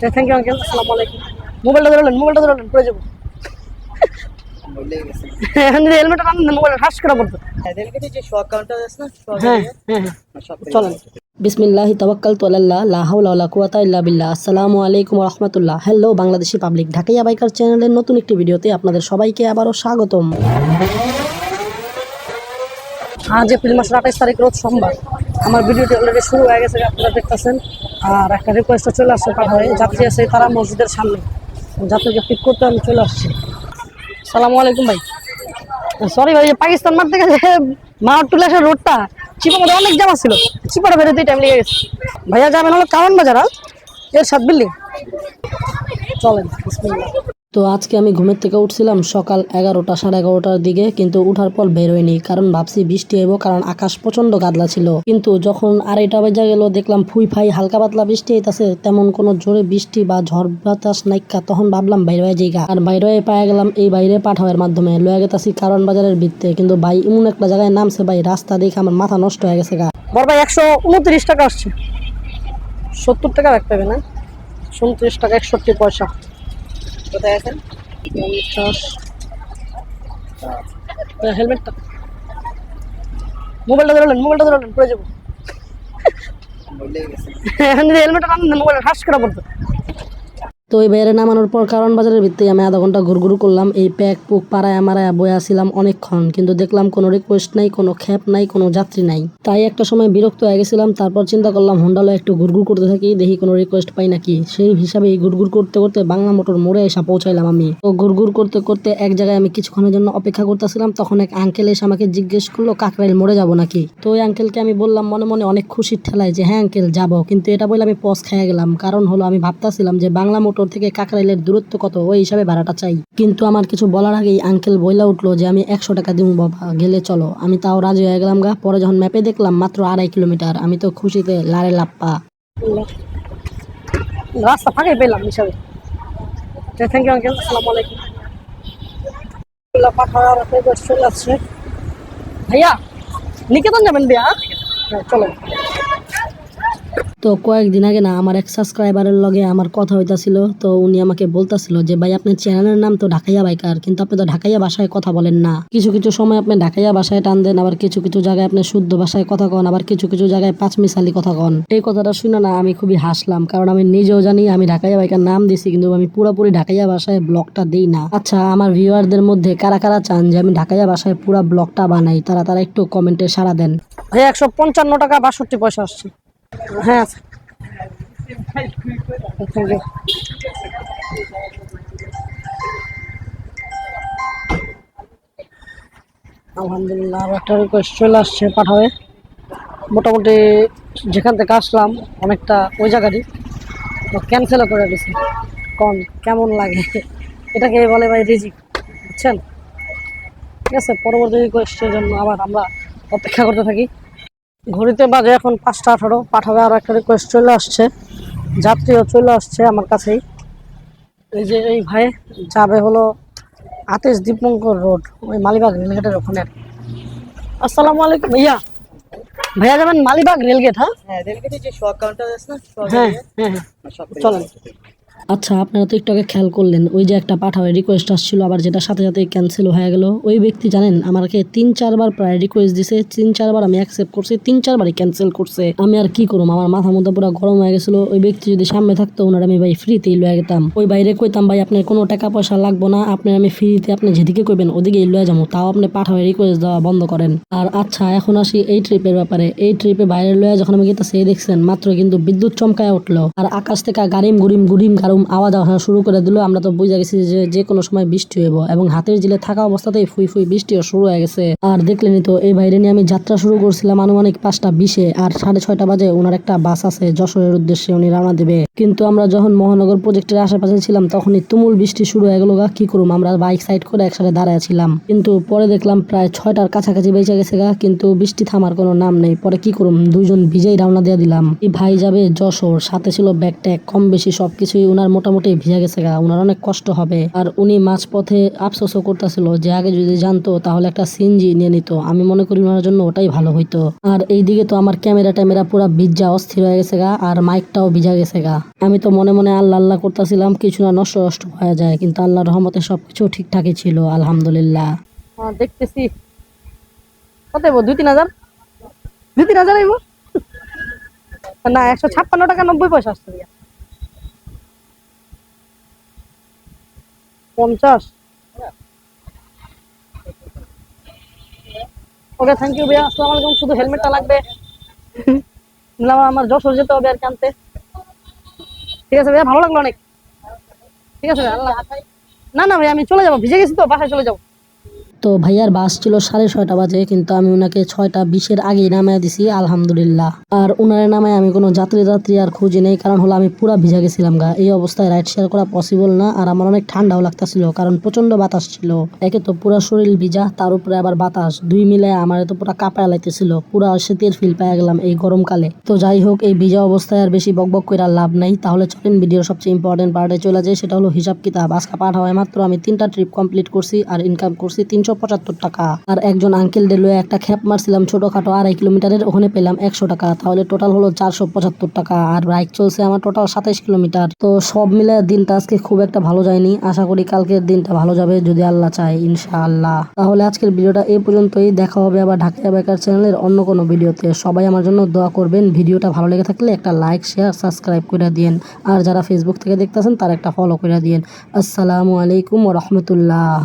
Thank you uncle আসসালামু আলাইকুম। মোবাইলটা ধরলেন মোবাইলটা ধরলেন পড়ে যাব। এখন যদি হেলমেটটা না মোবাইল ঠাস করে পড়তো। হ্যাঁ হ্যাঁ হ্যাঁ। চলেন। বিসমিল্লাহ তাওয়াক্কাল তোয়াল্লাহ লা হাওলা ইল্লা বিল্লাহ। আসসালামু আলাইকুম ওয়া হ্যালো বাংলাদেশি পাবলিক ঢাকাইয়া বাইকার চ্যানেলের নতুন একটি ভিডিওতে আপনাদের সবাইকে আবারও স্বাগতম। আজ এপ্রিল মাসের আঠাইশ তারিখ রোজ সোমবার। আমার ভিডিওটি অলরেডি শুরু হয়ে গেছে, আপনারা দেখতেছেন। আর একটা রিকোয়েস্টও চলে আসছে পাঠায় যাত্রী আছে তারা মসজিদের সামনে। যাত্রীকে পিক করতে আমি চলে আসছি। সালামু আলাইকুম ভাই। সরি ভাই পাকিস্তান মার থেকে টুলে আসার রোডটা চিপা মধ্যে অনেক জামা ছিল চিপাটা বেরোতে টাইম লেগে গেছে। ভাইয়া, যাবেন হলো কারণ বাজার? এর সাত বিল্ডিং। চলেন। তো আজকে আমি ঘুমের থেকে উঠছিলাম সকাল এগারোটা, সাড়ে এগারোটার দিকে, কিন্তু উঠার পর বেরোয়নি কারণ ভাবছি বৃষ্টি হইব, কারণ আকাশ প্রচণ্ড গাদলা ছিল। কিন্তু যখন আড়াইটা বেজে গেল, দেখলাম ফুই ফাই, হালকা পাতলা বৃষ্টি হইতাছে, তেমন কোনো জোরে বৃষ্টি বা ঝড় বাতাস নাইকা, তখন ভাবলাম বাইরে যাইগা। আর বাইরে পায়ে গেলাম এই বাইরে পাঠাওয়ার মাধ্যমে লয়ে গেতাছি কারণ বাজারের ভিত্তে কিন্তু ভাই এমন একটা জায়গায় নামছে ভাই, রাস্তা দেখে আমার মাথা নষ্ট হয়ে গেছে গা। বড় ভাই, একশো উনত্রিশ টাকা আসছে। সত্তর টাকা রাখতে হবে না? উনত্রিশ টাকা একষট্টি পয়সা। কোথায় আছেন পঞ্চাশ হেলমেটটা মোবাইলটা ধরলেন মোবাইলটা ধরলেন পড়ে যাব তো এই বাইরে নামানোর পর কারণ বাজারের ভিত্তি আমি আধা ঘণ্টা ঘুরঘুর করলাম, এই প্যাক, পুক, পাড়ায় মারায় বয়ে আসছিলাম অনেকক্ষণ। কিন্তু দেখলাম কোনো রিকোয়েস্ট নাই, কোনো খ্যাপ নাই, কোনো যাত্রী নাই। তাই একটা সময় বিরক্ত হয়ে গেছিলাম, তারপর চিন্তা করলাম হোন্ডালো একটু ঘুরঘুর করতে থাকি, দেখি কোনো রিকোয়েস্ট পাই নাকি। সেই হিসাবে এই ঘুরঘুর করতে করতে বাংলা মোটর মোড়ে এসে পৌঁছাইলাম আমি। তো ঘুরঘুর করতে করতে এক জায়গায় আমি কিছুক্ষণের জন্য অপেক্ষা করতেছিলাম, তখন এক আঙ্কেল এসে আমাকে জিজ্ঞেস করল, কাকরাইল মোড়ে যাব নাকি? তো ওই আঙ্কেলকে আমি বললাম, মনে মনে অনেক খুশির ঠেলায় যে হ্যাঁ আঙ্কেল যাব। কিন্তু এটা বলে আমি পজ খেয়ে গেলাম। কারণ হলো আমি ভাবতাছিলাম যে, বাংলা মোটর থেকে কাকরাইলের দূরত্ব কত? ওই হিসাবে ভাড়াটা চাই। কিন্তু আমার কিছু বলার আগেই আঙ্কেল বইলা উঠল যে, আমি একশো টাকা দিব, বাবা। গেলে চলো। আমি তাও রাজি হয়ে গেলাম গা। পরে যখন ম্যাপে দেখলাম, মাত্র আড়াই কিলোমিটার। আমি তো খুশিতে লারে লাপ্পা। রাস্তা ফাঁকাই পেলাম হিসাবে। থ্যাংক ইউ আঙ্কেল আসসালামু আলাইকুম। চলে আসছে। ভাইয়া, নিকেতন যাবেন, ভাইয়া? হ্যাঁ চলো তো কয়েকদিন আগে না আমার এক সাবস্ক্রাইবারের লগে আমার কথা হইতাছিল, তো উনি আমাকে বলতাছিল যে, ভাই, আপনার চ্যানেলের নাম তো ঢাকাইয়া বাইকার, কিন্তু আপনি তো ঢাকাইয়া ভাষায় কথা বলেন না। কিছু কিছু সময় আপনি ঢাকাইয়া ভাষায় টান দেন, আবার কিছু কিছু জায়গায় আপনি শুদ্ধ ভাষায় কথা কন, আবার কিছু কিছু জায়গায় পাঁচ মিশালি কথা কন। এই কথাটা শুনে না আমি খুবই হাসলাম, কারণ আমি নিজেও জানি আমি ঢাকাইয়া বাইকার নাম দিছি, কিন্তু আমি পুরোপুরি ঢাকাইয়া ভাষায় ব্লগটা দিই না। আচ্ছা আমার ভিউয়ারদের মধ্যে কারা কারা চান যে আমি ঢাকাইয়া ভাষায় পুরো ব্লগটা বানাই, তারা তারা একটু কমেন্টে সাড়া দেন। ভাই একশো পঞ্চান্ন টাকা বাষট্টি পয়সা আসছে। হ্যাঁ আলহামদুলিল্লাহ একটা রিকোয়েস্ট চলে আসছে পাঠাবে। মোটামুটি যেখান থেকে আসলাম, অনেকটা ওই জায়গারই। তো ক্যান্সেলও করে দিছে। কন, কেমন লাগে? এটাকে বলে ভাই রিজিক, বুঝছেন? ঠিক আছে, পরবর্তী রিকোয়েস্টের জন্য আবার আমরা অপেক্ষা করতে থাকি। ঘড়িতে বাজে এখন পাঁচটা আঠারো। পাঠাবে আর একটা রিকোয়েস্ট চলে আসছে। যাত্রীও চলে আসছে আমার কাছেই। এই যে এই ভাই যাবে হলো আতিশ দীপঙ্কর রোড ওই মালিবাগ রেলগেটের ওখানে। আসসালামু আলাইকুম ভাইয়া ভাইয়া যাবেন মালিবাগ রেলগেট হ্যাঁ? হ্যাঁ রেলগেটে যে শক কাউন্টার আছে না হ্যাঁ হ্যাঁ হ্যাঁ। চলেন। আচ্ছা আপনারা তো একটু আগে খেয়াল করলেন, ওই যে একটা পাঠাবে রিকোয়েস্ট আসছিল, আবার যেটা সাথে সাথে ক্যান্সেল হয়ে গেল। ওই ব্যক্তি জানেন, আমাকে তিন চারবার প্রায় রিকোয়েস্ট দিছে, তিন চারবার আমি অ্যাকসেপ্ট করছি, তিন চারবারই ক্যান্সেল করছে। আমি আর কি করুম, আমার মাথা মধ্যে পুরো গরম হয়ে গেছিল। ওই ব্যক্তি যদি সামনে থাকতো, ওনার আমি ভাই ফ্রিতেই লয়ে যেতাম ওই বাইরে কইতাম, ভাই, আপনার কোনো টাকা পয়সা লাগবো না আপনার আমি ফ্রিতে আপনি যেদিকে কইবেন, ওদিকেই লয়ে যাব, তাও আপনি পাঠাবে রিকোয়েস্ট দেওয়া বন্ধ করেন। আর আচ্ছা এখন আসি এই ট্রিপের ব্যাপারে। এই ট্রিপে বাইরে লয়ে যখন আমি গেতেছি, এই দেখছেন, মাত্র কিন্তু বিদ্যুৎ চমকায় উঠল। আর আকাশ থেকে গাড়িম গুড়িম গুড়িম গারুম আওয়াজ আসা শুরু করে দিল, আমরা তো বুঝে গেছি যে যে কোনো সময় বৃষ্টি হইব। এবং হাতের জিলে থাকা অবস্থাতেই ফুই ফুই বৃষ্টিও শুরু হয়ে গেছে। আর দেখলেনি তো, এই বাইরে নিয়ে আমি যাত্রা শুরু করছিলাম আনুমানিক পাঁচটা বিশে, আর সাড়ে ছয়টা বাজে ওনার একটা বাস আছে যশোরের উদ্দেশ্যে উনি রওনা দেবে। কিন্তু আমরা যখন মহানগর প্রজেক্টের আশেপাশে ছিলাম, তখনই তুমুল বৃষ্টি শুরু হয়ে গেল গা, কি করুম? আমরা বাইক সাইড করে একসাথে দাঁড়ায় ছিলাম। কিন্তু পরে দেখলাম প্রায় ছয়টার কাছাকাছি বেঁচে গেছে গা, কিন্তু বৃষ্টি থামার কোনো নাম নেই। পরে কি করুম? দুইজন ভিজেই রওনা দিয়ে দিলাম। এই ভাই যাবে যশোর, সাথে ছিল ব্যাগ ট্যাগ, কম বেশি সবকিছুই ওনার উনার মোটামুটি ভিজে গেছে গা উনার অনেক কষ্ট হবে। আর উনি মাঝপথে আফসোসও করতেছিল যে আগে যদি জানতো তাহলে একটা সিনজি নিয়ে নিত। আমি মনে করি ওনার জন্য ওটাই ভালো হইতো। আর এইদিকে তো আমার ক্যামেরা ট্যামেরা পুরো ভিজা, অস্থির হয়ে গেছে গা, আর মাইকটাও ভিজা গেছে গা। আমি তো মনে মনে আল্লাহ আল্লাহ করতেছিলাম, কিছু না নষ্ট নষ্ট হয়ে যায়, কিন্তু আল্লাহর রহমতে সবকিছু ঠিকঠাকই ছিল, আলহামদুলিল্লাহ। হ্যাঁ দেখতেছি। কত দুই, তিন হাজার? দুই, তিন হাজার না, একশো ছাপ্পান্ন টাকা নব্বই পয়সা আসছে। পঞ্চাশ। ওকে থ্যাংক ইউ ভাইয়া। আসসালামু আলাইকুম। শুধু হেলমেটটা লাগবে। না, আমার যশোর যেতে হবে আর কি আনতে। ঠিক আছে, ভাইয়া, ভালো লাগল অনেক। ঠিক আছে, ভাইয়া, আল্লাহ না না ভাই আমি চলে যাব। ভিজে গেছি তো, বাসায় চলে যাব। তো ভাইয়ার বাস ছিল সাড়ে ছয়টা বাজে, কিন্তু আমি ওনাকে ছয়টা বিশের আগেই নামায় দিছি, আলহামদুলিল্লাহ। আর উনারে নামায় আমি কোনো যাত্রী যাত্রী আর খুঁজি নেই, কারণ হলো আমি পুরা ভিজা গেছিলাম গা। এই অবস্থায় রাইড শেয়ার করা পসিবল না, আর আমার অনেক ঠান্ডাও লাগতেছিল, কারণ প্রচণ্ড বাতাস ছিল। একে তো পুরা শরীর ভিজা, তার উপরে আবার বাতাস। দুই মিলে আমার তো পুরা কাঁপায় লাইতেছিল, পুরা শীতের ফিল পেয়ে গেলাম এই গরমকালে। তো যাই হোক, এই ভিজা অবস্থায় আর বেশি বকবক করে লাভ নাই। তাহলে চলেন ভিডিওর সবচেয়ে ইম্পর্টেন্ট পার্টে চলে যায় সেটা হলো হিসাব কিতাব। আজকে পাঠ হয় মাত্র আমি তিনটা ট্রিপ কমপ্লিট করছি, আর ইনকাম করছি তিনশো পঁচাত্তর টাকা। আর একজন আঙ্কেল ডেলো একটা খ্যাপ মারছিলাম ছোটখাটো আড়াই কিলোমিটারের, ওখানে পেলাম একশো টাকা। তাহলে টোটাল হলো চারশো পঁচাত্তর টাকা। আর বাইক চলছে আমার টোটাল সাতাইশ কিলোমিটার। তো সব মিলে দিনটা আজকে খুব একটা ভালো যায়নি। আশা করি কালকের দিনটা ভালো যাবে যদি আল্লাহ চায়, ইনশাআল্লাহ। তাহলে আজকের ভিডিওটা এই পর্যন্তই। দেখা হবে আবার ঢাকা বেকার চ্যানেলের অন্য কোনো ভিডিওতে। সবাই আমার জন্য দোয়া করবেন। ভিডিওটা ভালো লেগে থাকলে একটা লাইক শেয়ার সাবস্ক্রাইব করে দিন আর যারা ফেসবুক থেকে দেখতেছেন, তার একটা ফলো করে দিন আসসালামু আলাইকুম রহমতুল্লাহ।